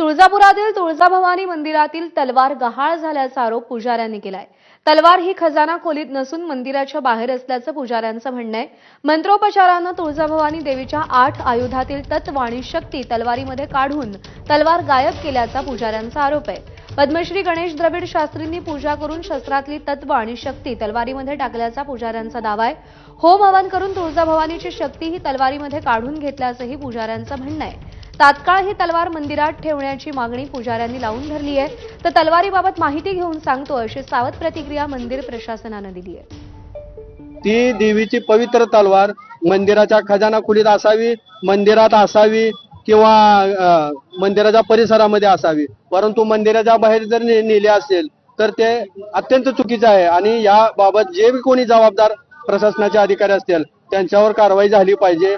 तुळजापुरातील तुळजाभवानी मंदिरातील तलवार गहाळ झाल्याचा आरोप पुजाऱ्यांनी केलाय. तलवार ही खजाना खोलीत नसून मंदिराच्या बाहेर असल्याचं पुजाऱ्यांचं म्हणणं आहे. मंत्रोपचारानं तुळजाभवानी देवीच्या आठ आयुधातील तत्व आणि शक्ती तलवारीमध्ये काढून तलवार गायब केल्याचा पुजाऱ्यांचा आरोप आहे. पद्मश्री गणेश द्रविड शास्त्रींनी पूजा करून शस्त्रातली तत्व आणि शक्ती तलवारीमध्ये टाकल्याचा पुजाऱ्यांचा दावा आहे. होम हवन करून तुळजाभवानीची शक्ती ही तलवारीमध्ये काढून घेतल्याचंही पुजाऱ्यांचं म्हणणं आहे. तात्काळ ही तलवार मंदिरात ठेवण्याची मागणी पुजाऱ्यांनी लावून धरली आहे. तर तलवारीबाबत माहिती घेऊन सांगतो अशी सावध प्रतिक्रिया मंदिर प्रशासनानं दिली आहे. ती देवीची पवित्र तलवार मंदिराच्या खजाना खोलीत असावी मंदिरात असावी किंवा मंदिराच्या परिसरामध्ये असावी. परंतु मंदिराच्या बाहेर जर ने- असेल तर ते अत्यंत चुकीचं आहे आणि याबाबत जे बी कोणी जबाबदार प्रशासनाचे अधिकारी असतील त्यांच्यावर कारवाई झाली पाहिजे.